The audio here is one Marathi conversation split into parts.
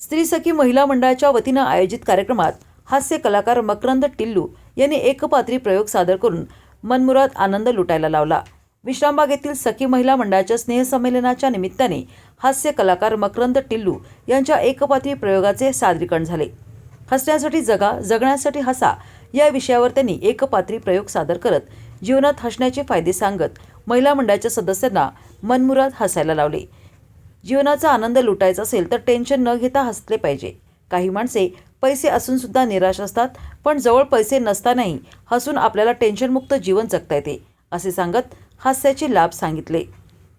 स्त्री सखी महिला मंडळाच्या वतीनं आयोजित कार्यक्रमात हास्य कलाकार मकरंद टिल्लू यांनी एकपात्री प्रयोग सादर करून मनमुराद आनंद लुटायला लावला. विश्रामबाग येथील सखी महिला मंडळाच्या स्नेहसंमेलनाच्या निमित्ताने हास्य कलाकार मकरंद टिल्लू यांच्या एकपात्री प्रयोगाचे सादरीकरण झाले. हसण्यासाठी जगा जगण्यासाठी हसा या विषयावर त्यांनी एकपात्री प्रयोग सादर करत जीवनात हसण्याचे फायदे सांगत महिला मंडळाच्या सदस्यांना मनमुराद हसायला लावले. जीवनाचा आनंद लुटायचा असेल तर टेन्शन न घेता हसले पाहिजे. काही माणसे पैसे असून सुद्धा निराश असतात पण जवळ पैसे नसतानाही हसून आपल्याला टेन्शनमुक्त जीवन जगता येते असे सांगत हास्याचे लाभ सांगितले.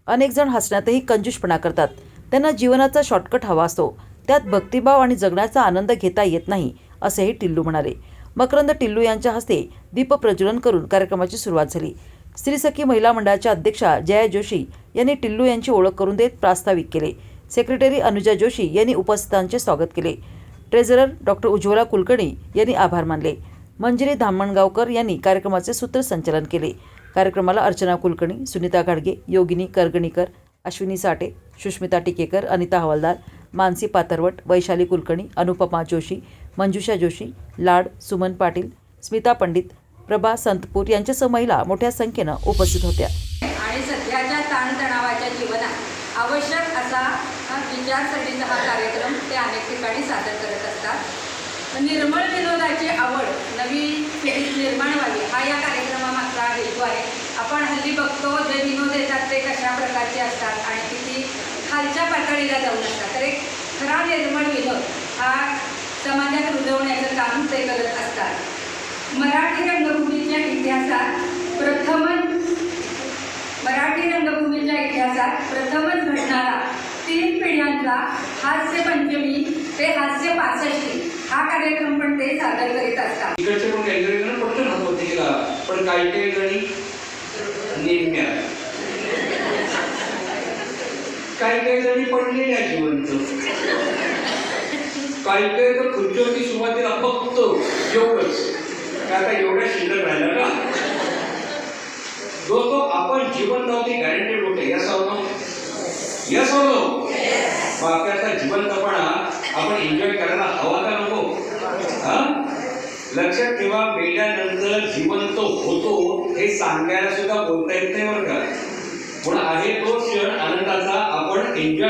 अनेक जण हसण्यातही कंजूषपणा करतात. त्यांना जीवनाचा शॉर्टकट हवा असतो. त्यात भक्तिभाव आणि जगण्याचा आनंद घेता येत नाही असेही टिल्लू म्हणाले. मकरंद टिल्लू यांच्या हस्ते दीपप्रज्वलन करून कार्यक्रमाची सुरुवात झाली. स्त्री सखी महिला मंडळाच्या अध्यक्षा जया जोशी यांनी टिल्लू यांची ओळख करून देत प्रास्ताविक केले. सेक्रेटरी अनुजा जोशी यांनी उपस्थितांचे स्वागत केले. ट्रेझरर डॉक्टर उज्ज्वला कुलकर्णी यांनी आभार मानले. मंजिरी धामणगावकर यांनी कार्यक्रमाचे सूत्रसंचालन केले. कार्यक्रमाला अर्चना कुलकर्णी सुनीता घाडगे योगिनी करगणीकर अश्विनी साठे सुष्मिता टिकेकर अनिता हवालदार मानसी पातरवट वैशाली कुलकर्णी अनुपमा जोशी मंजुषा जोशी लाड सुमन पाटील स्मिता पंडित प्रभा संतपूर यांच्यासह महिला मोठ्या संख्येनं उपस्थित होत्या. आणि सध्याच्या ताणतणावाच्या जीवनात आवश्यक असा हा विचारसरणीचा हा कार्यक्रम ते अनेक ठिकाणी सादर करत असतात. निर्मळ विनोदाची आवड नवी पिढीत निर्माण व्हावी हा या कार्यक्रमामागचा हेतू आहे. आपण हल्ली बघतो जे विनोद येतात ते कशा प्रकारचे असतात आणि किती खालच्या पातळीला जाऊन असतात. तर एक खरा निर्मळ विनोद हा समाजात रुजवण्याचं काम ते मराठी रंगभूमीच्या इतिहासात प्रथमच मराठी रंगभूमीच्या इतिहासात प्रथमच घडणारा तीन पिढ्यांचा हास्य पंचमी ते हास्य पासष्टी हा कार्यक्रम पण ते सादर करीत असतात. इकडचे पण काही काही जण पटकन होते गेला पण काही काही जणी नेमक्या. काही काही जणी पडलेल्या जिवंत. काही काही तर खुर्चीवरती सुरुवातीला फक्त एवढंच. आता एवढ्या शिल्लक राहिलं का दोस्तो आपण आहोत ही गॅरंटेड होते यस नो यस और नो जिवंतपणा आपण एन्जॉय करायला हवा का नको? हा? लक्षात ठेवा मेल्यानंतर जिवंत होतो हे सांगायला सुद्धा बोलता येत नाही बरं का. पण आहे तो क्षण आनंदाचा आपण एन्जॉय